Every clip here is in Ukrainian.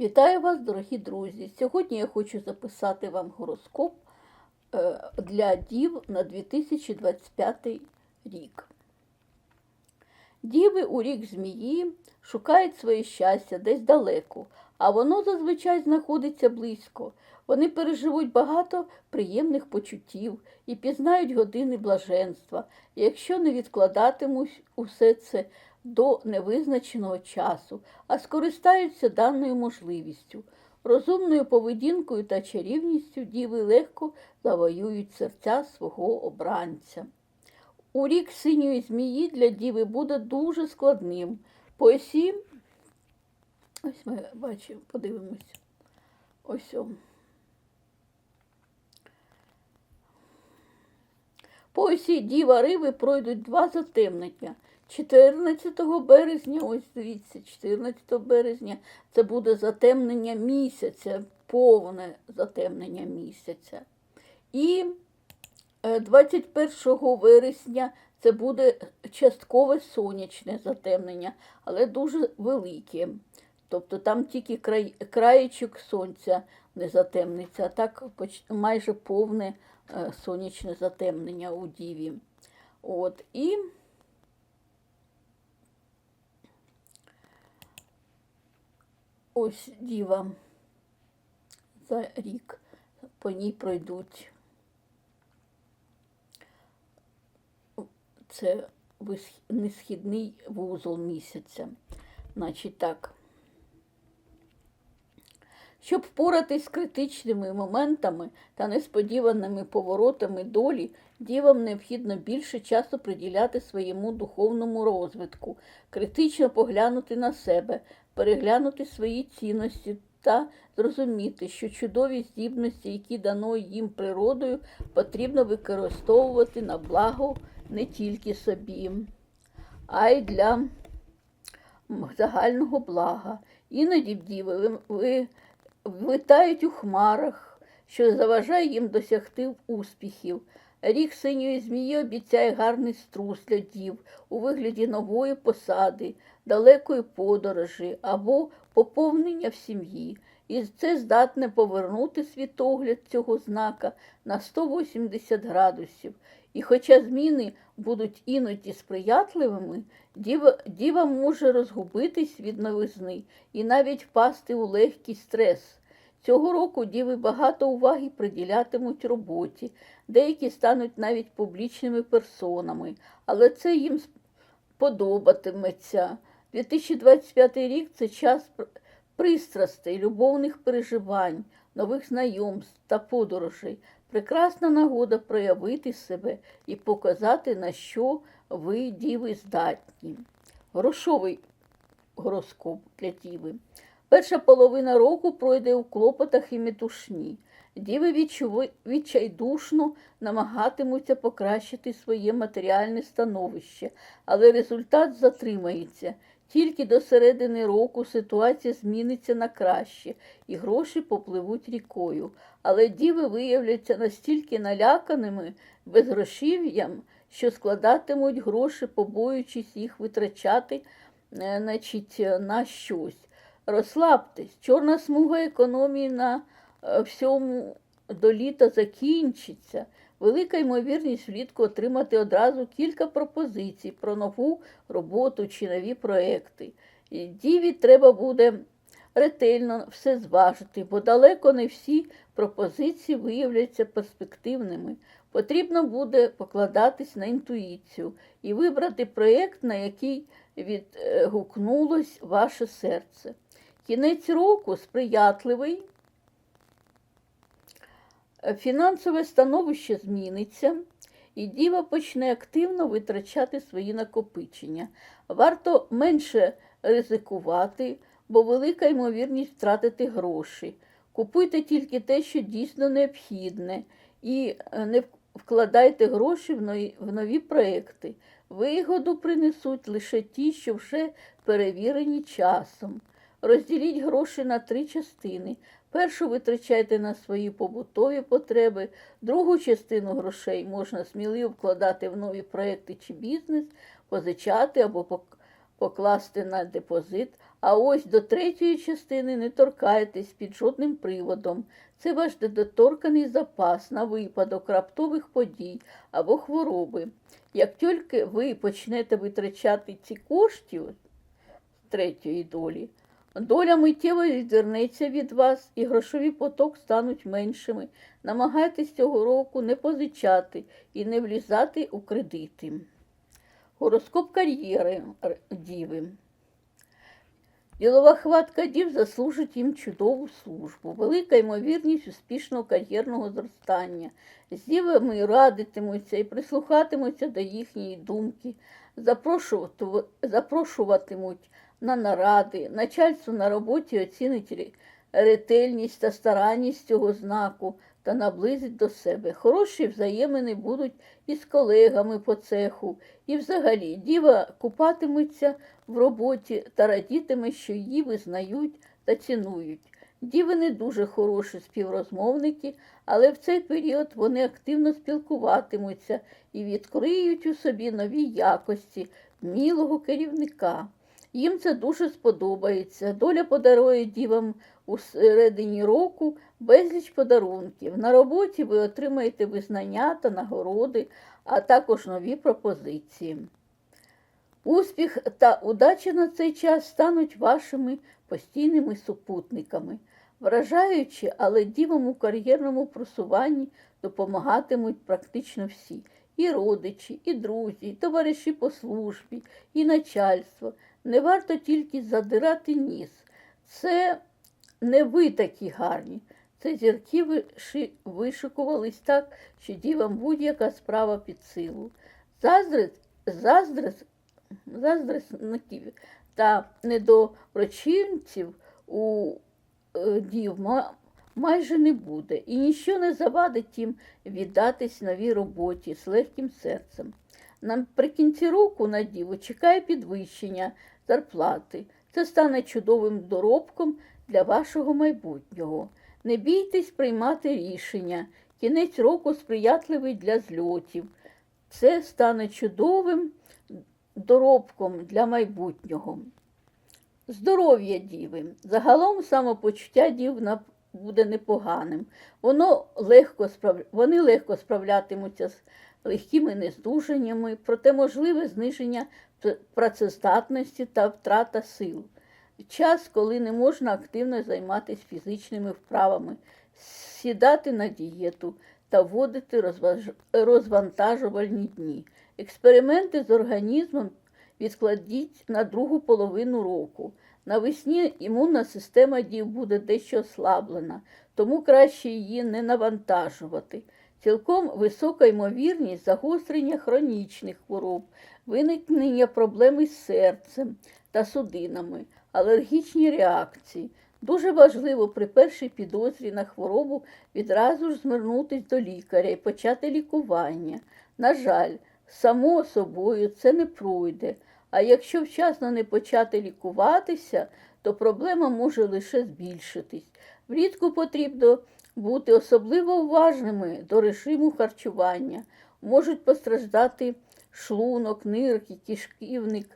Вітаю вас, дорогі друзі! Сьогодні я хочу записати вам гороскоп е, для дів на 2025 рік. Діви у рік змії шукають своє щастя десь далеко, а воно зазвичай знаходиться близько. Вони переживуть багато приємних почуттів і пізнають години блаженства, якщо не відкладатимуть усе це до невизначеного часу, а скористаються даною можливістю. Розумною поведінкою та чарівністю діви легко завоюють серця свого обранця. У рік синьої змії для діви буде дуже складним. По осі, ось ми бачимо, подивимося. Ось. о. По осі Діва Риби пройдуть два затемнення. 14 березня, ось дивіться, 14 березня це буде затемнення місяця, повне затемнення місяця. І е, 21 вересня це буде часткове сонячне затемнення, але дуже велике. Тобто там тільки край, краєчок сонця не затемниться, а так майже повне е, сонячне затемнення у Діві. От, і ось Діва за рік по ній пройдуть. Це не несхідний вузол місяця. Значить так. Щоб впоратись з критичними моментами та несподіваними поворотами долі, дівам необхідно більше часу приділяти своєму духовному розвитку, критично поглянути на себе, переглянути свої цінності та зрозуміти, що чудові здібності, які дано їм природою, потрібно використовувати на благо не тільки собі, а й для загального блага. Іноді діви ви, витають у хмарах, що заважає їм досягти успіхів. Рік синьої змії обіцяє гарний струс для дів у вигляді нової посади, далекої подорожі або поповнення в сім'ї. І це здатне повернути світогляд цього знака на 180 градусів. І хоча зміни будуть іноді сприятливими, діва, діва може розгубитись від новизни і навіть впасти у легкий стрес. Цього року діви багато уваги приділятимуть роботі, деякі стануть навіть публічними персонами, але це їм подобатиметься. 2025 рік це час пристрастей, любовних переживань, нових знайомств та подорожей. Прекрасна нагода проявити себе і показати, на що ви, діви, здатні. Грошовий гороскоп для діви. Перша половина року пройде у клопотах і метушні. Діви відчайдушно намагатимуться покращити своє матеріальне становище, але результат затримається. Тільки до середини року ситуація зміниться на краще, і гроші попливуть рікою. Але діви виявляться настільки наляканими безгрошів'ям, що складатимуть гроші, побоюючись їх витрачати е, значить, на щось. Розслабтесь, чорна смуга економії на е, всьому до літа закінчиться. Велика ймовірність влітку отримати одразу кілька пропозицій про нову роботу чи нові проекти. І Діві треба буде ретельно все зважити, бо далеко не всі пропозиції виявляться перспективними. Потрібно буде покладатись на інтуїцію і вибрати проєкт, на який відгукнулось ваше серце. Кінець року сприятливий, фінансове становище зміниться, і діва почне активно витрачати свої накопичення. Варто менше ризикувати, бо велика ймовірність втратити гроші. Купуйте тільки те, що дійсно необхідне, і е, не вкладайте гроші в нові проекти. Вигоду принесуть лише ті, що вже перевірені часом. Розділіть гроші на три частини. Першу витрачайте на свої побутові потреби, другу частину грошей можна сміливо вкладати в нові проекти чи бізнес, позичати або покласти на депозит, а ось до третьої частини не торкайтесь під жодним приводом. Це ваш недоторканий запас на випадок раптових подій або хвороби. Як тільки ви почнете витрачати ці коштів третьої долі, доля миттєво відвернеться від вас і грошові поток стануть меншими. Намагайтесь цього року не позичати і не влізати у кредити. Гороскоп кар'єри діви. Ділова хватка дів заслужить їм чудову службу, велика ймовірність успішного кар'єрного зростання. З дівами радитимуться і прислухатимуться до їхньої думки, запрошуватимуть на наради, начальство на роботі оцінить ретельність та старанність цього знаку та наблизить до себе. Хороші взаємини будуть із колегами по цеху, і взагалі діва купатиметься в роботі та радітиме, що її визнають та цінують. Діви не дуже хороші співрозмовники, але в цей період вони активно спілкуватимуться і відкриють у собі нові якості вмілого керівника. Їм це дуже сподобається. Доля подарує дівам у середині року безліч подарунків. На роботі ви отримаєте визнання та нагороди, а також нові пропозиції. Успіх та удача на цей час стануть вашими постійними супутниками. Вражаючи, але дівам у кар'єрному просуванні допомагатимуть практично всі. І родичі, і друзі, і товариші по службі, і начальство. Не варто тільки задирати ніс. Це не ви такі гарні. Це зірки вишикувались так, що дівам будь-яка справа під силу. Заздрит, заздрит, заздрисників та недорочинців у е, дів майже не буде, і ніщо не завадить їм віддатись новій роботі з легким серцем. Наприкінці року на діву чекає підвищення зарплати. Це стане чудовим доробком для вашого майбутнього. Не бійтесь приймати рішення. Кінець року сприятливий для зльотів. Це стане чудовим доробком для майбутнього. Здоров'я діви. Загалом самопочуття дів на- буде непоганим. Воно легко справ... Вони легко справлятимуться з легкими нездужаннями, проте можливе зниження працездатності та втрата сил. Час, коли не можна активно займатися фізичними вправами, сідати на дієту та вводити розваж... розвантажувальні дні. Експерименти з організмом відкладіть на другу половину року. Навесні імунна система дів буде дещо ослаблена, тому краще її не навантажувати. Цілком висока ймовірність загострення хронічних хвороб, виникнення проблем із серцем та судинами, алергічні реакції. Дуже важливо при першій підозрі на хворобу відразу ж звернутися до лікаря і почати лікування. На жаль, само собою це не пройде. А якщо вчасно не почати лікуватися, то проблема може лише збільшитись. Влітку потрібно бути особливо уважними до режиму харчування. Можуть постраждати шлунок, нирки, кишківник,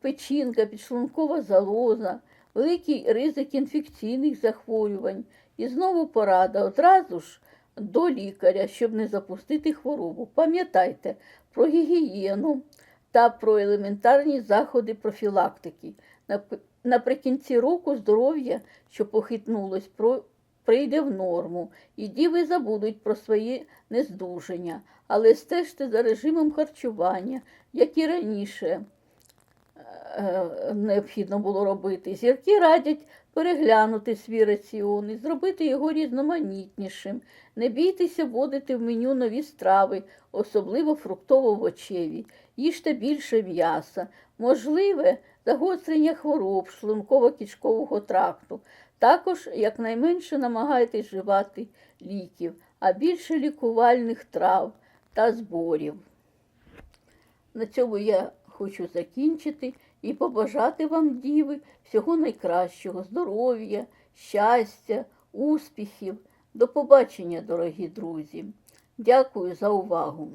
печінка, підшлункова залоза, великий ризик інфекційних захворювань. І знову порада одразу ж до лікаря, щоб не запустити хворобу. Пам'ятайте про гігієну та про елементарні заходи профілактики. Наприкінці року здоров'я, що похитнулось, прийде в норму, і діви забудуть про свої нездуження, але стежте за режимом харчування, як і раніше необхідно було робити. Зірки радять переглянути свій раціон і зробити його різноманітнішим. Не бійтеся вводити в меню нові страви, особливо фруктово-овочеві. Їжте більше м'яса. Можливе загострення хвороб шлунково-кишкового тракту. Також якнайменше намагайтесь вживати ліків, а більше лікувальних трав та зборів. На цьому я хочу закінчити і побажати вам, діви, всього найкращого, здоров'я, щастя, успіхів. До побачення, дорогі друзі. Дякую за увагу.